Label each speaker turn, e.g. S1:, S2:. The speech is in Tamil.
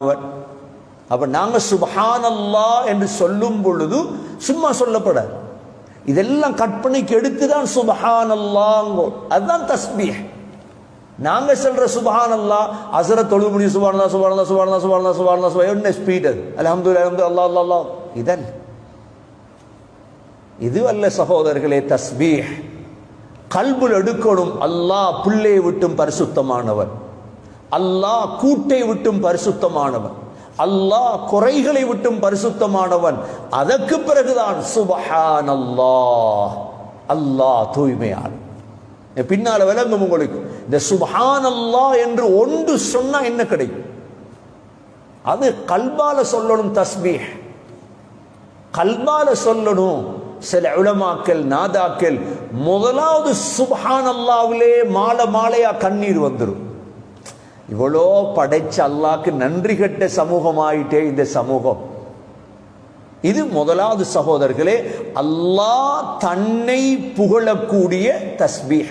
S1: அவர். அப்ப நாங்க சுபஹானல்லா என்று சொல்லும் பொழுது சும்மா சொல்லப்பட இதெல்லாம் கற்பனைக்கு எடுத்துதான் சுபஹானல்லாங்கோ. அதுதான் தஸ்பீஹ். நாங்க சொல்ற சுபஹானல்லா அசர தொழுது முடியும் சுபானல்லா சுபானல்லா சுபானல்லா சுபானல்லா சுபானல்லா சுபா என்ன ஸ்பீட் அது? அலமது அலமது அல்லாஹ் அல்லா அல்லா இதன். இது அல்ல சகோதரர்களே தஸ்பீஹ். கல்புல் எடுக்கணும். அல்லாஹ் பிள்ளையை விட்டும் பரிசுத்தமானவன் அல்லாஹ் கூட்டை விட்டும் பரிசுத்தமானவன். அல்லாஹ் குறைகளை விட்டும் பரிசுத்தமானவன். அதற்கு பிறகுதான் சுபஹான் அல்லாஹ் அல்லாஹ் தூய்மையான பின்னால விளங்கும் உங்களுக்கு இந்த சுபஹான் அல்லாஹ் என்று ஒன்று சொன்னா என்ன கிடைக்கும்? அது கல்பால சொல்லணும் தஸ்பீஹ். கல்பால சொல்லணும். சில உலமாக்கள் நாதாக்கள் முதலாவது சுபஹான் அல்லாவிலே மாலை மாலையா கண்ணீர் வந்துடும் இவ்வளோ படைச்ச அல்லாக்கு நன்றி கட்ட சமூகமாயிட்டே இந்த சமூகம். இது முதலாவது சகோதரர்களே அல்லாஹ் தன்னை புகழக்கூடிய தஸ்பீக